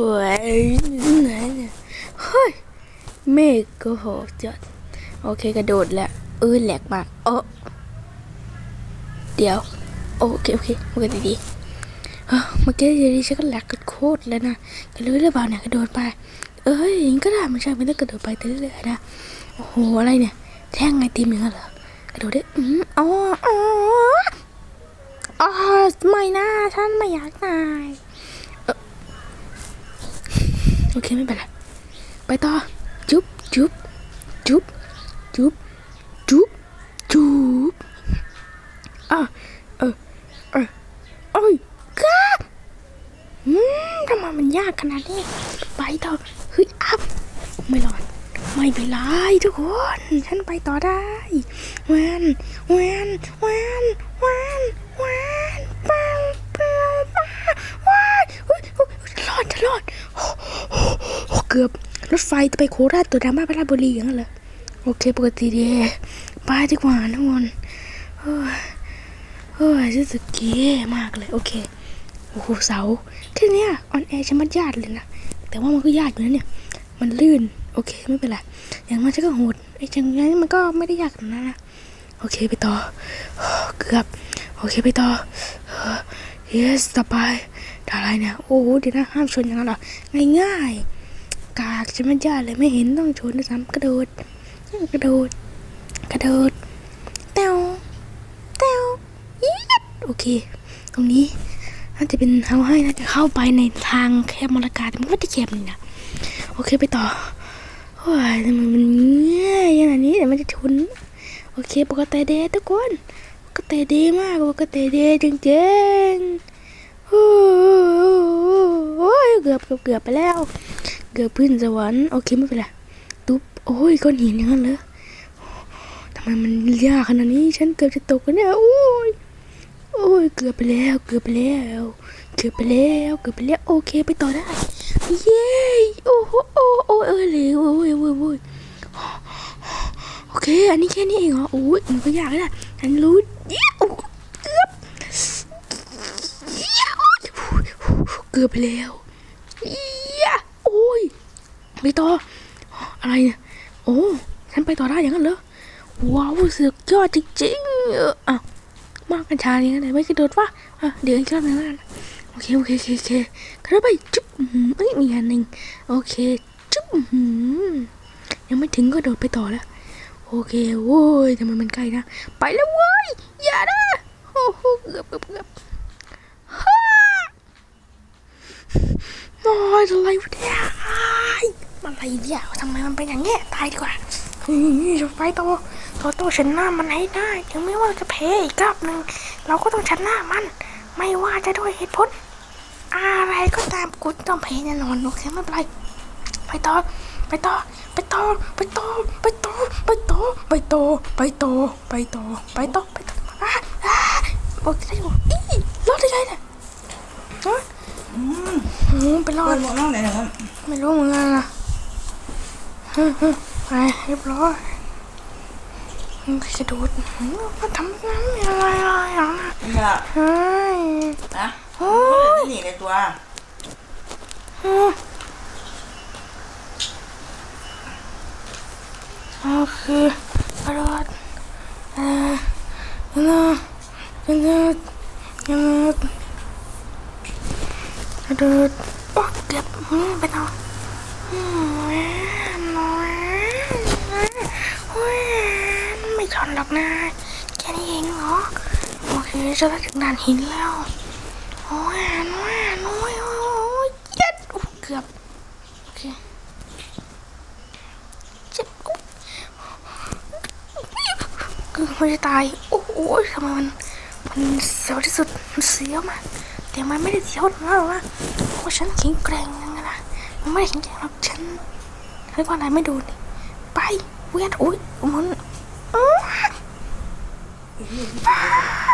โอ้ยไหนเนี่ยเฮ้ยเมฆก็โหจัดโอเคกระโดดแล้วเออแหลกมากโอ้เดี๋ยว โอเค โอเคโอเคดีๆเอ้อเมื่อกี้ดีฉันก็แหลกกันโคตรแล้วนะก็รู้หรือเปล่าเนี่ยกระโดดไป เอ้ยย่างก็ได้ไม่ใช่ไม่ต้องกระโดดไปต่เรื่อยๆนะโอ้โหอะไรเนี่ย แท่งไอติมอย่างนั้นเหรอกระโดดได้อืมอ๋ออ๋ออ๋อไม่นะฉันไม่อยากตาย โอเคไม่เป็นไร ไปต่อ จุ๊บจุ๊บจุ๊บจุ๊บจุ๊บจุ๊บอะเออเออโอ้ยก้าอืมทำไมมันยากขนาดนี้ ไปต่อ เฮ้ยอัพไม่รอดไม่เป็นไรทุกคน ฉันไปต่อได้แวนแวนแวนแวนแวนปังปังปังว้ายอุ๊ยอุ๊ยฉันรอดฉันรอดโอ้โอ้โอ้ เกือบรถไฟจะไปโคราชตัวดราม่าพระราบุรีอย่างนั้นเหรอโอเค ปกติดีไปดีกว่าทุกคนโอ้ยโอ้ยรู้สึกเก๋มากเลยโอเคโอ้โหเสาแค่เนี้ยออนแอร์ฉันมันยากเลยนะแต่ว่ามันก็ยากอยู่นะเนี่ย มันลื่น โอเคไม่เป็นไร อย่างมันฉันก็โหดไอ้จังนั้นมันก็ไม่ได้ยากขนาดนั้นนะ โอเคไปต่อ เกือบ โอเคไปต่อ yes ต่อไป อะไรเนี่ย โอ้โหเดี๋ยวนะห้ามชนอย่างนั้นหรอง่ายๆ กากจะไม่ยากเลยไม่เห็นต้องชนด้วยซ้ำกระโดด กระโดด กระโดดเต้วเต้วยีดโอเค ตรงนี้น่าจะเป็นเขาให้น่าจะเข้าไปในทางแคบมรกาแต่มันไม่ได้แคบนี่นะโอเคไปต่อโอ้ยทำไมมันง่ายขนาดนี้เดี๋ยวมันจะชนโอเคปกติเดทุกคนปกติดีมากปกติดีจริงๆโอ้ย เกือบเกือบไปแล้ว เกือบพื้นสวรรค์โอเคไม่เป็นไรตุ๊บโอ้ยก้อนหินอย่างนั้นเลยทำไมมันยากขนาดนี้ ฉันเกือบจะตกแล้วเนี่ยโอ้ยโอ้ยเกือบไปแล้ว เกือบไปแล้ว เกือบไปแล้วเกือบไปแล้วโอเคไปต่อได้เย้โอ้โหโอ้โอ้เออเลยโอ้ยโอ้ยโอ้ยโอเค อันนี้แค่นี้เองเหรอโอ้ยมันก็ยากแล้วฉันรู้เย้โอ้เกือบเย้โอ้ยเกือบไปแล้ว ไปต่อ อะไรเนี่ยโอ้ ฉันไปต่อได้อย่างนั้นเหรอ ว้าวสุดยอดจริงๆเอออะมากกัญชาอย่างนั้นไม่กระโดดวะอะเดี๋ยวอีกรอบหนึงแล้วกันโอเคโอเคโอเคโอเคกระโดดไปจุ๊บอื้อหือเอ้ยมีอันหนึ่งโอเคจุ๊บยังไม่ถึงก็โดดไปต่อแล้วโอเคโว้ยทำไมมันใกล้นะ ไปแล้วเว้ยอย่านะโอ้โหเกือบเกือบเกือบฮ่าโอ้ยอะไรวะเนี่ย อ้ายอะไรเนี่ยทำไมมันเป็นอย่างเงี้ยตายดีกว่าเฮ้ยจะไปต่อต่อตัวชนะมันให้ได้ ถึงไม่ว่าจะแพ้อีกรอบหนึ่งเราก็ต้องชนะมัน ไม่ว่าจะด้วยเหตุผลอะไรก็ตามกูต้องแพ้แน่นอนโอเคไม่เป็นไรไปต่อไปต่อไปต่อไปต่อไปต่อไปต่อไปต่อไปต่อไปต่อไปต่อไปต่ออะอะโอเคได้อยู่อีรอดได้ไงเนี่ยฮะอืมไปรอเปิดดหมวกน้องไหนนะครับไม่รู้เหมือนกันนะฮึ่มฮึ่ม ไปเรียบร้อยอืมกระโดดอืมมาทำน้ำอะไรอะไรอย่างนั้นนี่ค่ะเฮ้ยนะโอ้โอ้ยยนี่ในตัวอืมโอเคกระโดดเออกระโดดกระโดดกระโดดกระโดดโอ้เกือบอืมไปต่ออืมแหวนแหวนแหวน ไม่ชนหรอกนะแค่นี้เองเหรอ โอเคจะได้ถึงด่านหินแล้วโอ้ยโอ้ยโอ้ยโอ้ยโอ้ยเจ็ดเกือบ โอเคเจ็บโอ้ยเกือบไม่ได้ตาย โอ้โหทำไมมัน มันเสียวที่สุด มันเสียวมากแต่มันไม่ได้เสียวหรอกนะหรอกนะเพราะฉันแข็งแกร่งยังไงล่ะมันไม่ได้แข็งแกร่งหรอกฉันเรียกว่าอะไรไม่ดนนี่ไป เวียนโอ้ยมันอ้าวอ้า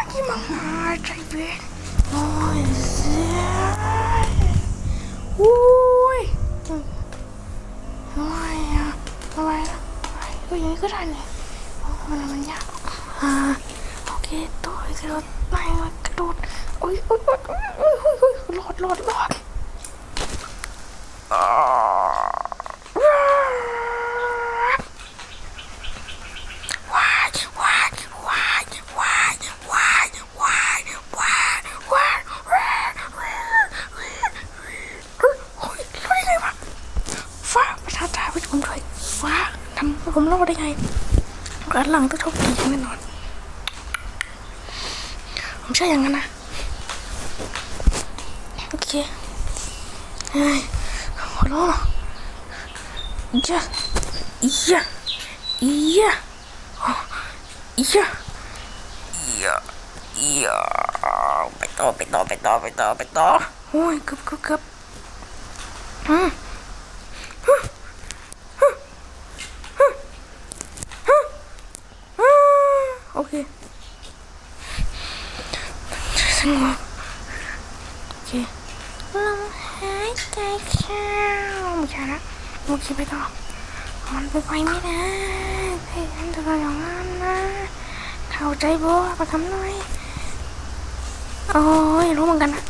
วนี่มันมาใจเวียนโอ้ยเสียโอ้ยโอ้ยอะอะไรนะก็อย่างนี้ก็ได้เนี่ยมันมันยากอ่าโอเคต่อยกระโดดไม่กระโดดโอ้ยโอ้ยโอ้ยโอ้ยโอ้ยโอ้ยรอดรอดรอด ผมรอดได้ไงการหลังต้องโชคดีแน่นอน ผมเชื่ออย่างนั้นนะ โอเคเฮ้ยขอร้องอีจ้ะอีจ้ะอีจ้ะอีจ้ะอีจ้ะอีจ้ะไปต่อไปต่อไปต่อไปต่อไปต่อโอ้ยกือบกือบกือบอืมฮึฮึฮึฮึฮึ โอเคสงบโอเคลมหายใจเข้าไม่ใช่ละโอเคไปต่อมันไปไปไม่ได้พยายามจะไปอย่างนั้นนะเข้าใจบ่ไปทำหน่อยโอ้ยรู้เหมือนกันนะ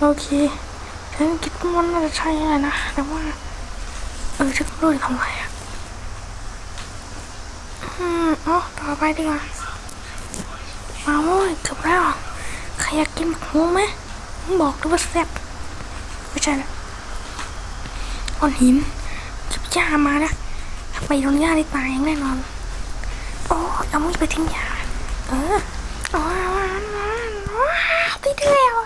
โอเคฉันคิดว่ามันน่าจะใช่แหละนะ แต่ว่า เออฉันก็รู้จะทำไงอะ อืมอ๋อต่อไปดีกว่ามาโอ้ยจบแล้วใครอยากกินหมักม่วไหมบอกด้วยว่าแซ่บไม่ใช่นะก้อนหินเก็บย่ามานะไปโดนย่าได้ตายแน่นอนโอ้เอามือไปทิ้งย่าเอออ๋อติดแล้ว